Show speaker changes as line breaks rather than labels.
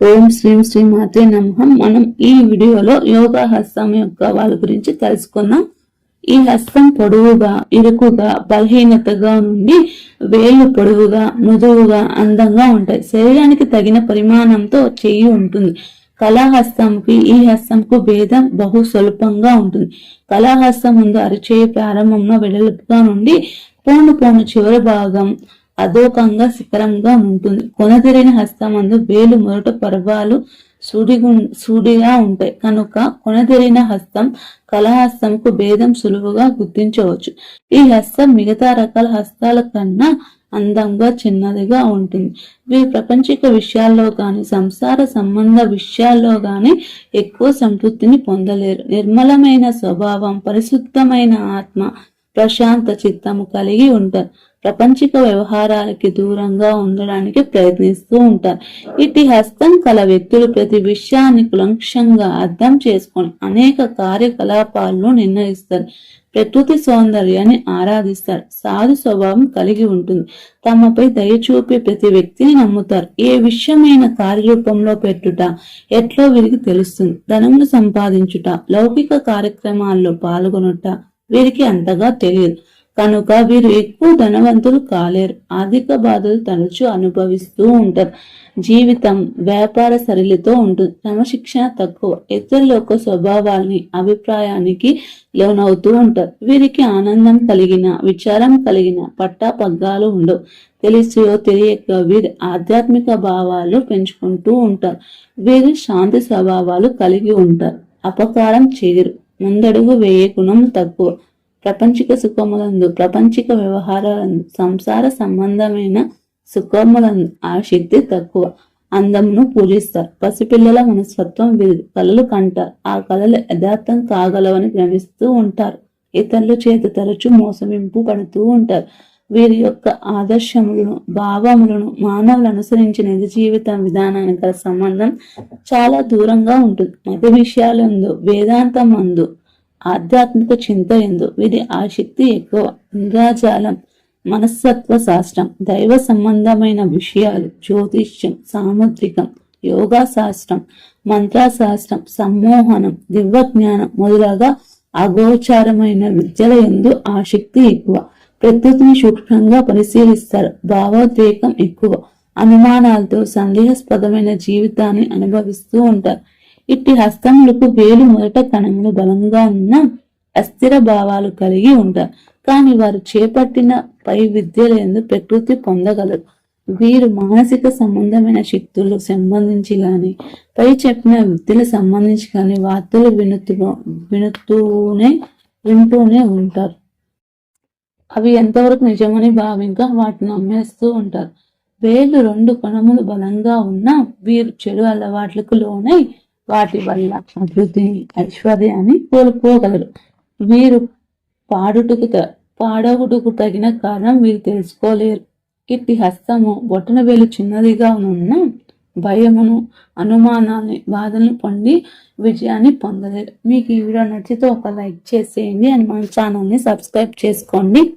ఓం శ్రీం శ్రీ మాతే నమః. మనం ఈ వీడియోలో యోగా హస్తం యొక్క వాళ్ళ గురించి తెలుసుకుందాం. ఈ హస్తం పొడవుగా ఇరుకుగా బలహీనతగా నుండి వేలు పొడవుగా మృదువుగా అందంగా ఉంటాయి. శరీరానికి తగిన పరిమాణంతో చెయ్యి ఉంటుంది. కళాహస్తంకి ఈ హస్తంకు భేదం బహు స్వల్పంగా ఉంటుంది. కళాహస్తం ముందు అరిచేయి ప్రారంభంలో వెడల్పుగా నుండి పోను పోను చివరి భాగం అధోకంగా శిఖరంగా ఉంటుంది. కొనతెరిన హస్తమందు వేలు మొరట పర్వాలు సూడిగు సూడిగా ఉంటాయి. కనుక కొనతెరిన హస్తం కళహస్తంకు భేదం సులువుగా గుర్తించవచ్చు. ఈ హస్తం మిగతా రకాల హస్తాల కన్నా అందంగా చిన్నదిగా ఉంటుంది. వీరు ప్రపంచిక విషయాల్లో కానీ సంసార సంబంధ విషయాల్లో కానీ ఎక్కువ సంతృప్తిని పొందలేరు. నిర్మలమైన స్వభావం పరిశుద్ధమైన ఆత్మ ప్రశాంత చిత్తము కలిగి ఉంటారు. ప్రపంచిక వ్యవహారాలకి దూరంగా ఉండడానికి ప్రయత్నిస్తూ ఉంటారు. ఇటు హస్తం కల వ్యక్తులు ప్రతి విషయాన్ని కులంక్షంగా అర్థం చేసుకొని అనేక కార్యకలాపాలను నిర్ణయిస్తారు. ప్రకృతి సౌందర్యాన్ని ఆరాధిస్తారు. సాధు స్వభావం కలిగి ఉంటుంది. తమపై దయ చూపే ప్రతి వ్యక్తిని నమ్ముతారు. ఏ విషయమైన కార్యరూపంలో పెట్టుట ఎట్లో వీరికి తెలుస్తుంది? ధనమును సంపాదించుట లౌకిక కార్యక్రమాల్లో పాల్గొనుట వీరికి అంతగా తెలియదు. కనుక వీరు ఎక్కువ ధనవంతులు కాలేరు. ఆర్థిక బాధలు తరచు అనుభవిస్తూ ఉంటారు. జీవితం వ్యాపార సరళితో ఉంటుంది. క్రమశిక్షణ తక్కువ. ఇతరుల యొక్క స్వభావాల్ని అభిప్రాయానికి లోనవుతూ ఉంటారు. వీరికి ఆనందం కలిగిన విచారం కలిగిన పట్టా పగ్గాలు ఉండవు. తెలిసియో తెలియక వీరి ఆధ్యాత్మిక భావాలు పెంచుకుంటూ ఉంటారు. వీరు శాంతి స్వభావాలు కలిగి ఉంటారు. అపకారం చేయరు. ముందడుగు వేయ గుణం తక్కువ. ప్రపంచిక సుఖములందు ప్రపంచిక వ్యవహారాలందు సంసార సంబంధమైన సుఖములందు ఆ శక్తి తక్కువ. అందమును పూజిస్తారు. పసిపిల్లల మనస్తత్వం వీరు కళలు కంటారు. ఆ కళలు యథార్థం కాగలవని భ్రమిస్తూ ఉంటారు. ఇతరుల చేత తరచు మోసమింపు పడుతూ ఉంటారు. వీరి యొక్క ఆదర్శములను భావములను మానవులు అనుసరించిన నిజ జీవితం విధానానికి గల సంబంధం చాలా దూరంగా ఉంటుంది. మత విషయాలందు వేదాంతం అందు ఆధ్యాత్మిక చింత ఎందు వీరి ఆసక్తి ఎక్కువ. ఇంద్రాజాలం మనస్తత్వ శాస్త్రం దైవ సంబంధమైన విషయాలు జ్యోతిష్యం సాముద్రికం యోగా శాస్త్రం మంత్రశాస్త్రం సమ్మోహనం దివ్యజ్ఞానం మొదలగా అగోచారమైన విద్యల ఎందు ఆసక్తి ఎక్కువ. ప్రకృతిని సూక్ష్మంగా పరిశీలిస్తారు. భావోద్వేగం ఎక్కువ. అనుమానాలతో సందేహాస్పదమైన జీవితాన్ని అనుభవిస్తూ ఉంటారు. ఇట్టి హస్తములకు వేలు మొదట కణములు బలంగా ఉన్న అస్థిర భావాలు కలిగి ఉంటారు కానీ వారు చేపట్టిన పై విద్యలందు ప్రకృతి పొందగలరు. వీరు మానసిక సంబంధమైన శక్తులు సంబంధించి గాని పై చెప్పిన విద్యలు సంబంధించి కానీ వార్తలు వినుతూ వినుతూనే వింటూనే ఉంటారు. అవి ఎంతవరకు నిజమని భావింకా వాటిని అమ్మేస్తూ ఉంటారు. వేలు రెండు కణములు బలంగా ఉన్నా వీరు చెడు అలవాట్లకు లోనై వాటి వల్ల అభివృద్ధిని ఐశ్వర్యాన్ని కోల్పోగలరు. వీరు పాడుటకు త- పాడవుటకు తగిన కారణం వీరు తెలుసుకోలేరు. ఇట్టి హస్తము బొట్టన వేలు చిన్నదిగా ఉన్న భయమును అనుమానాన్ని బాధలను పొంది విజయాన్ని పొందలేరు. మీకు ఈ వీడియో నచ్చితే ఒక లైక్ చేసేయండి. అండ్ మన ఛానల్ని సబ్స్క్రైబ్ చేసుకోండి.